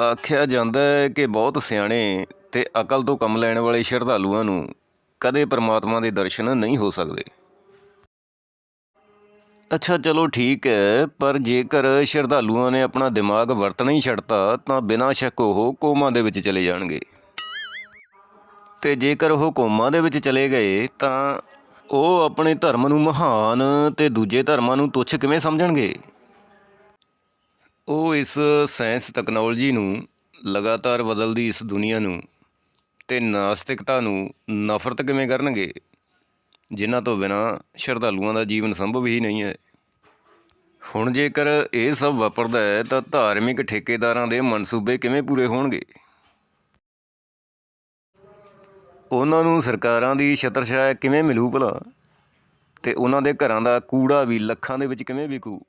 ਆਖਿਆ ਜਾਂਦਾ ਹੈ ਕਿ ਬਹੁਤ ਸਿਆਣੇ ਤੇ ਅਕਲ ਤੋਂ ਕੰਮ ਲੈਣ ਵਾਲੇ ਸ਼ਰਧਾਲੂਆਂ ਨੂੰ ਕਦੇ ਪਰਮਾਤਮਾ ਦੇ ਦਰਸ਼ਨ ਨਹੀਂ ਹੋ ਸਕਦੇ। ਅੱਛਾ, ਚਲੋ ਠੀਕ ਹੈ, ਪਰ ਜੇਕਰ ਸ਼ਰਧਾਲੂਆਂ ਨੇ ਆਪਣਾ ਦਿਮਾਗ ਵਰਤਣਾ ਹੀ ਛੱਡਤਾ, ਤਾਂ ਬਿਨਾਂ ਸ਼ੱਕ ਉਹ ਕੋਮਾ ਦੇ ਵਿੱਚ ਚਲੇ ਜਾਣਗੇ। ਤੇ ਜੇਕਰ ਉਹ ਕੋਮਾ ਦੇ ਵਿੱਚ ਚਲੇ ਗਏ, ਤਾਂ ਉਹ ਆਪਣੇ ਧਰਮ ਨੂੰ ਮਹਾਨ ਤੇ ਦੂਜੇ ਧਰਮਾਂ ਨੂੰ ਤੁੱਛ ਕਿਵੇਂ ਸਮਝਣਗੇ? ਉਹ ਇਸ ਸਾਇੰਸ ਟੈਕਨੋਲੋਜੀ ਨੂੰ ਲਗਾਤਾਰ ਬਦਲਦੀ ਇਸ ਦੁਨੀਆ ਨੂੰ ਤੇ ਨਾਸਤਿਕਤਾ ਨੂੰ ਨਫ਼ਰਤ ਕਿਵੇਂ ਕਰਨਗੇ, ਜਿਨ੍ਹਾਂ ਤੋਂ ਬਿਨਾਂ ਸ਼ਰਧਾਲੂਆਂ ਦਾ ਜੀਵਨ ਸੰਭਵ ਹੀ ਨਹੀਂ ਹੈ। ਹੁਣ ਜੇਕਰ ਇਹ ਸਭ ਵਾਪਰਦਾ ਹੈ, ਤਾਂ ਧਾਰਮਿਕ ਠੇਕੇਦਾਰਾਂ ਦੇ ਮਨਸੂਬੇ ਕਿਵੇਂ ਪੂਰੇ ਹੋਣਗੇ? ਉਹਨਾਂ ਨੂੰ ਸਰਕਾਰਾਂ ਦੀ ਛਤਰਛਾਇਆ ਕਿਵੇਂ ਮਿਲੂ ਭਲਾ? ਤੇ ਉਹਨਾਂ ਦੇ ਘਰਾਂ ਦਾ ਕੂੜਾ ਵੀ ਲੱਖਾਂ ਦੇ ਵਿੱਚ ਕਿਵੇਂ ਵਿਕੂ?